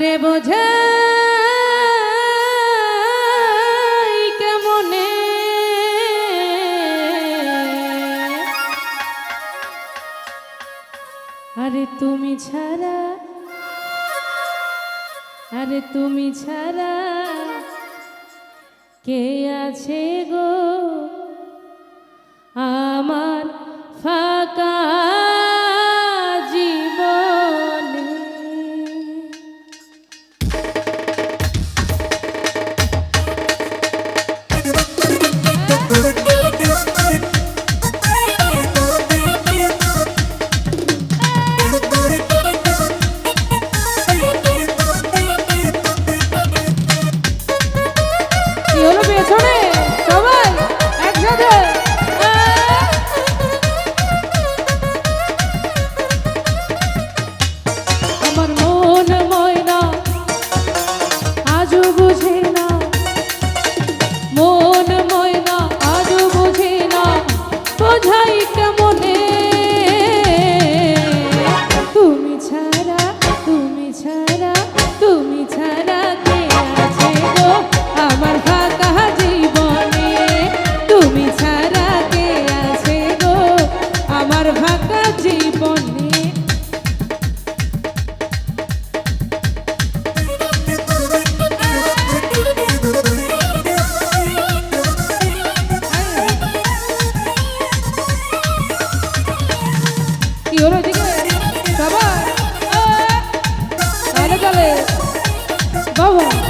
করে বোঝাই কেমনে? আরে তুমি ছাড়া আরে তুমি ছাড়া কে আছে গো? আমার ফাঁকা জীবনে। বাবা।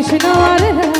কৃষ্ণ আর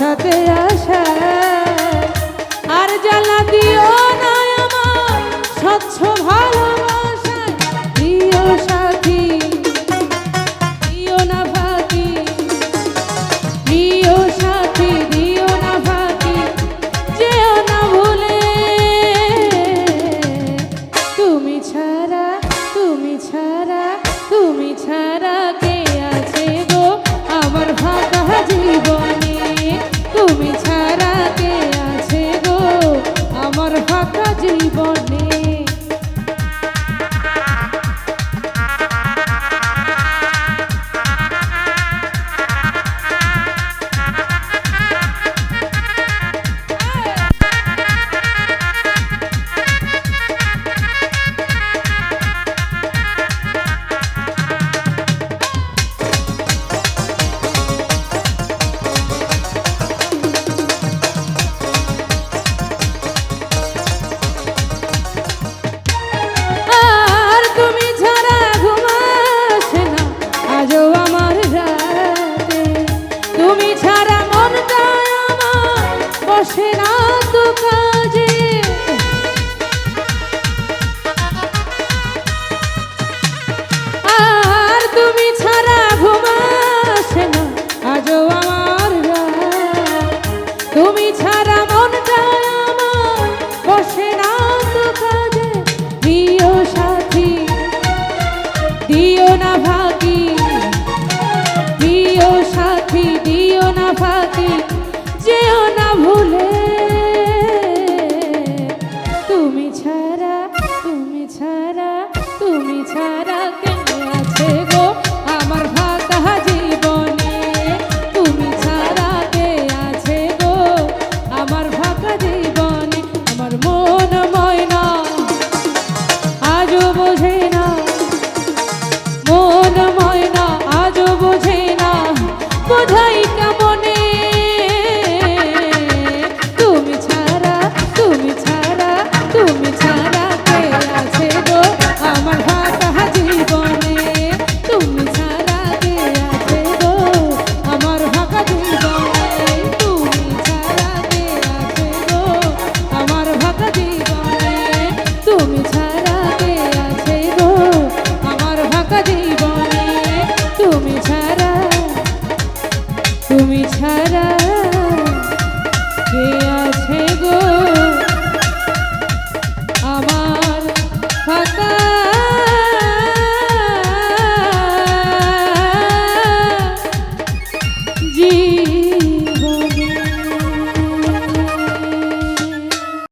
আশাতে আশা আর জ্বালা দিও না আমার স্বচ্ছ জীবন।